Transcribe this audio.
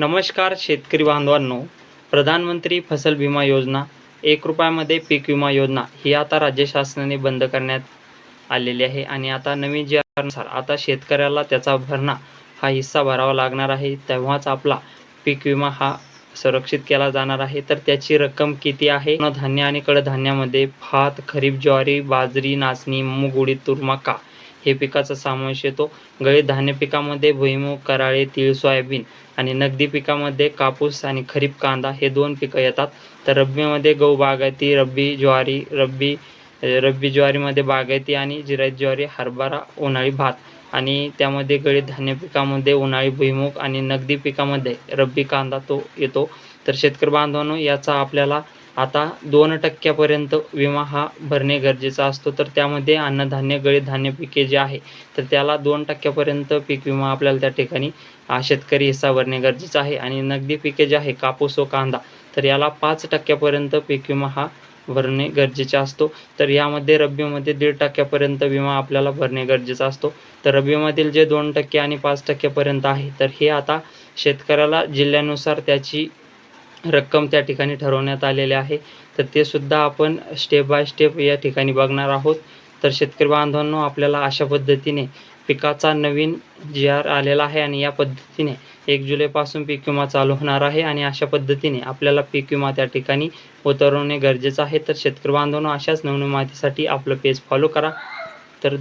नमस्कार शेतकरी बांधवांनो. प्रधानमंत्री फसल विमा योजना एक रुपयामध्ये पीक विमा योजना ही आता राज्य शासनाने बंद करण्यात आलेली आहे आणि आता नवीन जी अनुसार आता शेतकऱ्याला त्याचा भरणा हा हिस्सा भरावा लागणार आहे. तेव्हाच आपला पीक विमा हा संरक्षित केला जाणार आहे. तर त्याची रक्कम किती आहे? धान्य आणि कडधान्यामध्ये भात खरीप ज्वारी बाजरी नाचणी मूग उडीद तुरमका हे पिकाचा समावेश येतो. गळीत धान्य पिकामध्ये भुईमूग कराळे तीळ सोयाबीन आणि नगदी पिकामध्ये कापूस आणि खरीप कांदा हे दोन पिकं येतात. तर रब्बीमध्ये गहू बागायती रब्बी ज्वारी रब्बी रब्बी ज्वारीमध्ये बागायती आणि जिरायत ज्वारी हरभरा उन्हाळी भात आणि त्यामध्ये गळीत धान्य पिकामध्ये उन्हाळी भुईमूग आणि नगदी पिकामध्ये रब्बी कांदा तो येतो. तर शेतकरी बांधवांनो याचा आपल्याला आता दोन टक्क्यापर्यंत विमा हा भरणे गरजेचा असतो. तर त्यामध्ये अन्नधान्य गळीत धान्य पिके जे आहे तर त्याला दोन टक्क्यापर्यंत पीक विमा आपल्याला त्या ठिकाणी हा शेतकरी हिस्सा भरणे गरजेचं आहे. आणि नगदी पिके जे आहे कापूस व कांदा तर याला पाच टक्क्यापर्यंत पीक विमा हा भरणे गरजेचे असतो. तर यामध्ये रब्बीमध्ये दीड टक्क्यापर्यंत विमा आपल्याला भरणे गरजेचा असतो. तर रब्बीमधील जे दोन टक्के आणि पाच टक्क्यापर्यंत आहे तर हे आता शेतकऱ्याला जिल्ह्यानुसार त्याची रक्कम त्या ठिकाणी ठरवण्यात आलेले आहे. तर ते सुद्धा आपण स्टेप बाय स्टेप या ठिकाणी बघणार आहोत. तर शेतकरी बांधवांनो आपल्याला अशा पद्धतीने पिकाचा नवीन जी आर आलेला आहे आणि या पद्धतीने एक जुलैपासून पीक विमा चालू होणार आहे आणि अशा पद्धतीने आपल्याला पीक विमा त्या ठिकाणी उतरवणे गरजेचं आहे. तर शेतकरी बांधवांनो अशाच नवनवीन माहितीसाठी आपलं पेज फॉलो करा. तर